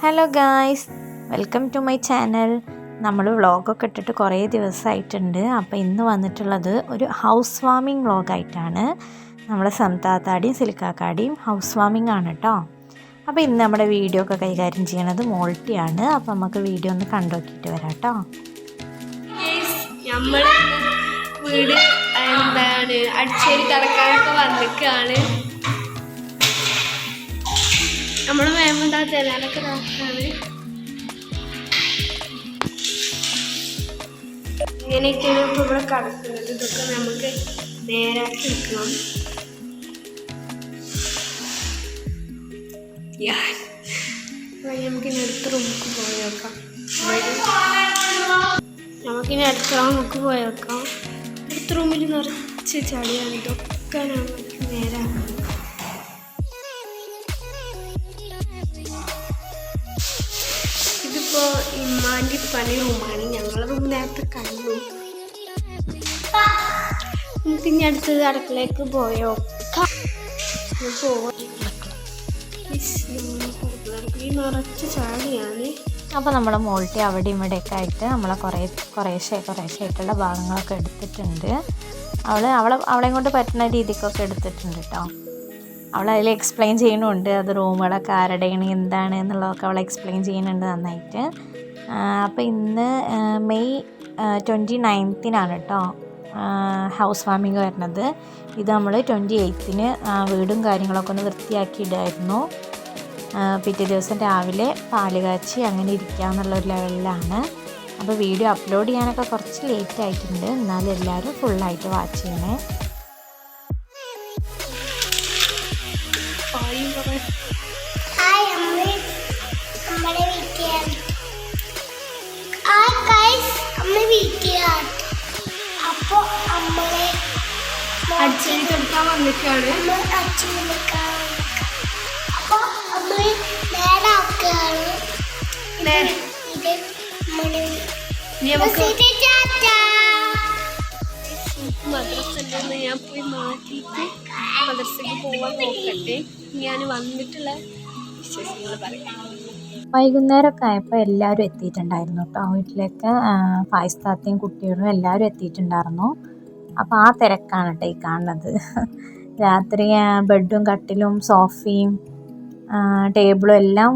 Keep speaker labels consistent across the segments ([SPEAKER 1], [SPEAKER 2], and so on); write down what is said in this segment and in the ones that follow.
[SPEAKER 1] Hello guys welcome to my channel നമ്മൾ വ്ളോഗൊക്കെ ഇട്ടിട്ട് കുറേ ദിവസമായിട്ടുണ്ട് അപ്പോൾ ഇന്ന് വന്നിട്ടുള്ളത് ഒരു ഹൗസ് വാമിംഗ് വ്ളോഗായിട്ടാണ്. നമ്മളെ സംതാത്താടിയും സിലിക്കാക്കാടിയും ഹൗസ് വാമിംഗ് ആണ് കേട്ടോ അപ്പോൾ ഇന്ന് നമ്മുടെ വീഡിയോ ഒക്കെ കൈകാര്യം ചെയ്യണത് മോൾട്ടിയാണ്. അപ്പോൾ നമുക്ക് വീഡിയോ ഒന്ന് കണ്ടുനോക്കിയിട്ട് വരാം കേട്ടോ
[SPEAKER 2] നമ്മൾ വീട് എന്താണ് അടിച്ചേരി തറക്കാനൊക്കെ വന്നിക്കാണ്. നമ്മൾ മേമെന്താ ജനാലൊക്കെ നോക്കാണ് ഇങ്ങനെയൊക്കെയാണ് ഇപ്പൊ ഇവിടെ കടക്കുന്നത്. ഇതൊക്കെ നമുക്ക് നേരാക്കി വെക്കണം നമുക്കിനി അടുത്ത റൂമിലേക്ക് പോയി നോക്കാം. നമുക്കിനി അടുത്ത പോയി പോയേക്കാം അടുത്ത റൂമിൽ നിറച്ച് ചളിയാണ് ഇതൊക്കെ നമുക്ക് നേരാക്കണം ഇതിപ്പോ ഇമ്മാന്റെ പണി റൂമാണ് ഞങ്ങളെ റൂം നേരത്തെ കഴിഞ്ഞു പിന്നെ അടുത്തത് അടുക്കളയിലേക്ക് പോയോ നിറച്ച് ചാടിയാണ്
[SPEAKER 1] അപ്പോൾ നമ്മുടെ മോൾട്ടി അവിടെ ഇവിടെയൊക്കെ ആയിട്ട് നമ്മളെ കുറേ കുറേശ്ശെ കുറേശ്ശെ ആയിട്ടുള്ള ഭാഗങ്ങളൊക്കെ എടുത്തിട്ടുണ്ട്. അവൾ അവളെ അവളെ കൊണ്ട് പറ്റുന്ന രീതിക്കൊക്കെ എടുത്തിട്ടുണ്ട് കേട്ടോ അവൾ അതിൽ എക്സ്പ്ലെയിൻ ചെയ്യുന്നുണ്ട്. അത് റൂമുകളൊക്കെ ആരുടെയാണ് എന്താണ് എന്നുള്ളതൊക്കെ അവൾ എക്സ്പ്ലെയിൻ ചെയ്യുന്നുണ്ട് നന്നായിട്ട്. അപ്പോൾ ഇന്ന് മെയ് ട്വന്റി നയൻത്തിനാണ് കേട്ടോ ഹൗസ് വാമിങ് വരുന്നത്. ഇത് നമ്മൾ ട്വന്റി എയ്ത്തിന് വീടും കാര്യങ്ങളൊക്കെ ഒന്ന് വൃത്തിയാക്കി ഇടായിരുന്നു പിറ്റേ ദിവസം രാവിലെ പാൽ കാച്ചി അങ്ങനെ ഇരിക്കുക എന്നുള്ളൊരു ലെവലിലാണ് അപ്പോൾ വീഡിയോ അപ്ലോഡ് ചെയ്യാനൊക്കെ കുറച്ച് ലേറ്റ് ആയിട്ടുണ്ട്. എന്നാലും എല്ലാവരും ഫുള്ളായിട്ട് വാച്ച് ചെയ്യണേ.
[SPEAKER 3] ഇത് ടാറ്റാ.
[SPEAKER 2] മദ്രസ ഞാൻ പോയി മാറ്റിയിട്ട് മദ്രസയ്ക്ക് പോവാൻ നോക്കട്ടെ. ഞാൻ വന്നിട്ടുള്ള വിശേഷങ്ങൾ പറയാം.
[SPEAKER 1] വൈകുന്നേരമൊക്കെ ആയപ്പോൾ എല്ലാവരും എത്തിയിട്ടുണ്ടായിരുന്നു കേട്ടോ. വീട്ടിലേക്ക് ഫായ്സ്താത്തയും കുട്ടികളും എല്ലാവരും എത്തിയിട്ടുണ്ടായിരുന്നു. അപ്പോൾ ആ തിരക്കാണ് കേട്ടോ ഈ കാണുന്നത്. രാത്രി ബെഡും കട്ടിലും സോഫയും ടേബിളും എല്ലാം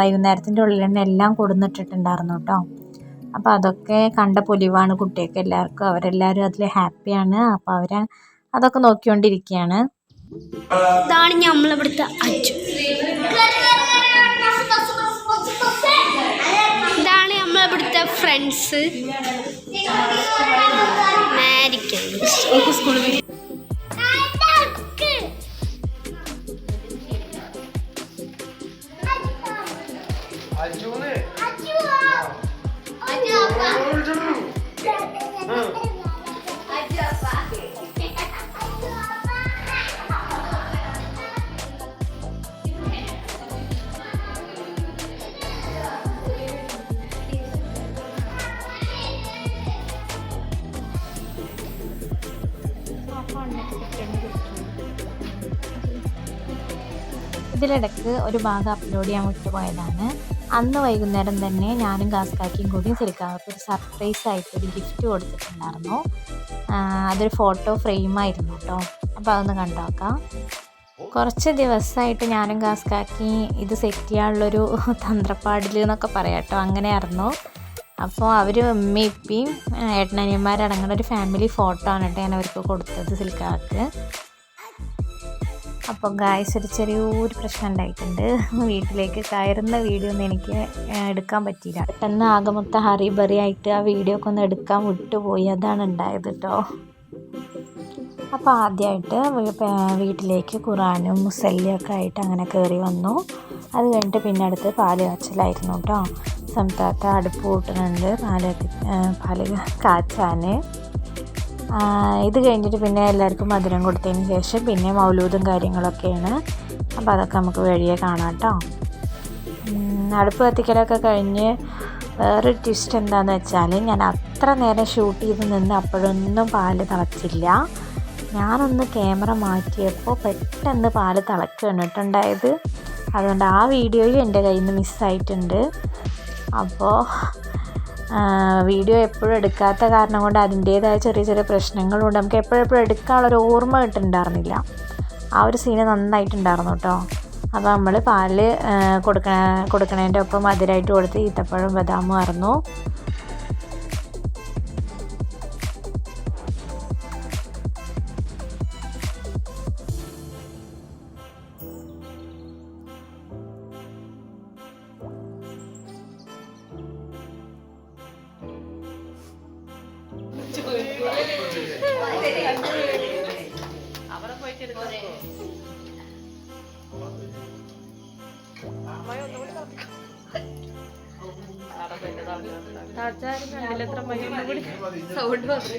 [SPEAKER 1] വൈകുന്നേരത്തിന്റെ ഉള്ളിൽ തന്നെ എല്ലാം കൊടുന്നിട്ടിട്ടുണ്ടായിരുന്നു കേട്ടോ അപ്പോൾ അതൊക്കെ കണ്ട പൊലിവാണ് കുട്ടിയൊക്കെ എല്ലാവർക്കും. അവരെല്ലാവരും അതിൽ ഹാപ്പിയാണ്. അപ്പോൾ അവർ അതൊക്കെ നോക്കിക്കൊണ്ടിരിക്കുകയാണ്
[SPEAKER 2] ഇതാണ് നമ്മളിവിടുത്തെ അച്ചു ഇതാണ് നമ്മളിവിടുത്തെ ഫ്രണ്ട്സ്. Opus Clube.
[SPEAKER 1] ഇതിലിടക്ക് ഒരു ഭാഗം അപ്ലോഡ് ചെയ്യാൻ വിട്ടുപോയതാണ്. അന്ന് വൈകുന്നേരം തന്നെ ഞാനും കാസ്കാക്കിയും കൂടി ശരിക്കാർക്ക് ഒരു സർപ്രൈസ് ആയിട്ട് ഒരു ഗിഫ്റ്റ് കൊടുത്തിട്ടുണ്ടായിരുന്നു. അതൊരു ഫോട്ടോ ഫ്രെയിമായിരുന്നു കേട്ടോ അപ്പോൾ അതൊന്ന് കണ്ടോക്കാം. കുറച്ച് ദിവസമായിട്ട് ഞാനും കാസ്കാക്കി ഇത് സെറ്റ് ചെയ്യാനുള്ളൊരു തന്ത്രപ്പാടിൽ എന്നൊക്കെ പറയാം കേട്ടോ അങ്ങനെയായിരുന്നു. അപ്പോൾ അവർ ഉമ്മയും ഇപ്പിയും ഏട്ടനനിയന്മാരടങ്ങുന്ന ഒരു ഫാമിലി ഫോട്ടോ ആണ് കേട്ടോ ഞാൻ അവർക്ക് കൊടുത്തത് സിൽക്കാക്ക് അപ്പോൾ ഗായ്സ് ഒരു ചെറിയൊരു പ്രശ്നം ഉണ്ടായിട്ടുണ്ട്. വീട്ടിലേക്ക് കയറുന്ന വീഡിയോ ഒന്നും എനിക്ക് എടുക്കാൻ പറ്റിയില്ല. പെട്ടെന്ന് ആകെ മൊത്തം ഹറി ബറി ആയിട്ട് ആ വീഡിയോ ഒക്കെ ഒന്ന് എടുക്കാൻ വിട്ടുപോയി. അതാണ് ഉണ്ടായത് കേട്ടോ. അപ്പോൾ ആദ്യമായിട്ട് വീട്ടിലേക്ക് ഖുറാനും മുസല്ലിയൊക്കെ ആയിട്ട് അങ്ങനെ കയറി വന്നു. അത് കഴിഞ്ഞിട്ട് പിന്നെ അടുത്ത് പാൽ കാച്ചലായിരുന്നു കേട്ടോ. സംതാത്ത അടുപ്പ് കൂട്ടുന്നുണ്ട്. പാല പാല കാച്ചാൻ ഇത് കഴിഞ്ഞിട്ട് പിന്നെ എല്ലാവർക്കും മധുരം കൊടുത്തതിന് ശേഷം പിന്നെ മൗലൂദും കാര്യങ്ങളൊക്കെയാണ്. അപ്പോൾ അതൊക്കെ നമുക്ക് വഴിയെ കാണാം കേട്ടോ. അടുപ്പ് കത്തിക്കലൊക്കെ കഴിഞ്ഞ് വേറെ ട്വിസ്റ്റ് എന്താണെന്ന് വെച്ചാൽ ഞാൻ അത്ര നേരം ഷൂട്ട് ചെയ്ത് നിന്ന് അപ്പോഴൊന്നും പാൽ തിളച്ചില്ല. ഞാനൊന്ന് ക്യാമറ മാറ്റിയപ്പോൾ പെട്ടെന്ന് പാൽ തിളക്കുകയാണ് കേട്ടോ ഉണ്ടായത്. അതുകൊണ്ട് ആ വീഡിയോയും എന്റെ കയ്യിൽ നിന്ന് മിസ്സായിട്ടുണ്ട് അപ്പോൾ വീഡിയോ എപ്പോഴും എടുക്കാത്ത കാരണം കൊണ്ട് അതിന്റേതായ ചെറിയ ചെറിയ പ്രശ്നങ്ങളുണ്ട്. നമുക്ക് എപ്പോഴെപ്പോഴും എടുക്കാനുള്ളൊരു ഓർമ്മ കിട്ടുന്നുണ്ടായിരുന്നില്ല. ആ ഒരു സീന് നന്നായിട്ടുണ്ടായിരുന്നു കേട്ടോ അപ്പോൾ നമ്മൾ പാൽ കൊടുക്കണ കൊടുക്കണതിന്റെ ഒപ്പം മധുരമായിട്ട് കൊടുത്ത് ഈത്തപ്പഴം ബദാമും ആയിരുന്നു. അവിടെ പോയിട്ട് സൗണ്ട് പറഞ്ഞു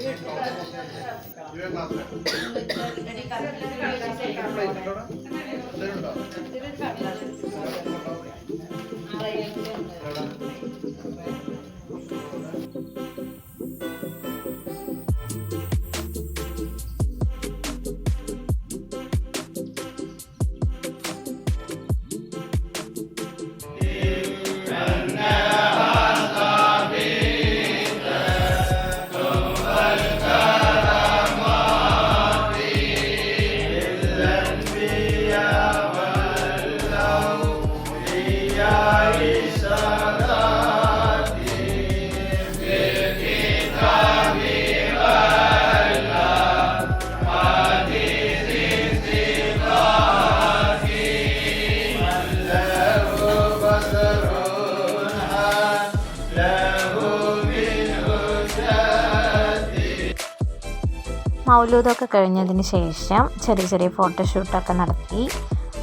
[SPEAKER 1] മൗലൂദൊക്കെ കഴിഞ്ഞതിന് ശേഷം ചെറിയ ചെറിയ ഫോട്ടോഷൂട്ടൊക്കെ നടത്തി.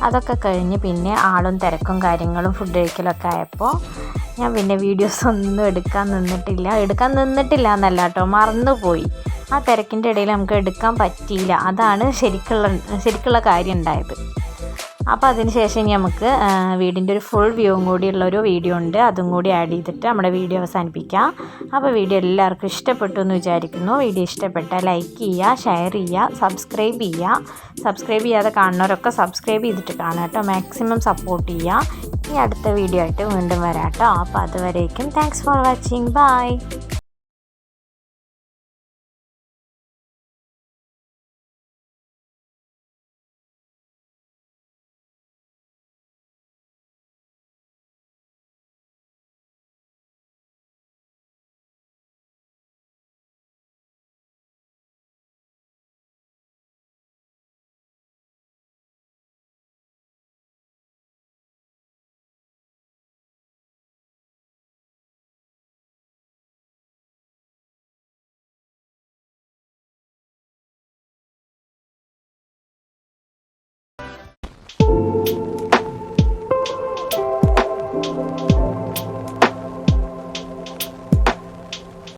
[SPEAKER 1] അതൊക്കെ കഴിഞ്ഞ് പിന്നെ ആളും തിരക്കും കാര്യങ്ങളും ഫുഡ് കഴിക്കലൊക്കെ ആയപ്പോൾ ഞാൻ പിന്നെ വീഡിയോസ് ഒന്നും എടുക്കാൻ നിന്നിട്ടില്ല. എടുക്കാൻ നിന്നിട്ടില്ല എന്നല്ല കേട്ടോ മറന്നുപോയി. ആ തിരക്കിന്റെ ഇടയിൽ നമുക്ക് എടുക്കാൻ പറ്റിയില്ല. അതാണ് ശരിക്കുള്ള ശരിക്കുള്ള കാര്യം ഉണ്ടായത്. അപ്പോൾ അതിന് ശേഷം ഇനി നമുക്ക് വീടിന്റെ ഒരു ഫുൾ വ്യൂവും കൂടിയുള്ള ഒരു വീഡിയോ ഉണ്ട്. അതും കൂടി ആഡ് ചെയ്തിട്ട് നമ്മുടെ വീഡിയോ അവസാനിപ്പിക്കാം. അപ്പോൾ വീഡിയോ എല്ലാവർക്കും ഇഷ്ടപ്പെട്ടു എന്ന് വിചാരിക്കുന്നു. വീഡിയോ ഇഷ്ടപ്പെട്ടാൽ ലൈക്ക് ചെയ്യുക ഷെയർ ചെയ്യുക സബ്സ്ക്രൈബ് ചെയ്യുക. സബ്സ്ക്രൈബ് ചെയ്യാതെ കാണുന്നവരൊക്കെ സബ്സ്ക്രൈബ് ചെയ്തിട്ട് കാണാം കേട്ടോ. മാക്സിമം സപ്പോർട്ട് ചെയ്യുക. ഇനി അടുത്ത വീഡിയോ ആയിട്ട് വീണ്ടും വരാം കേട്ടോ. അപ്പോൾ അതുവരേക്കും താങ്ക്സ് ഫോർ വാച്ചിങ് ബൈ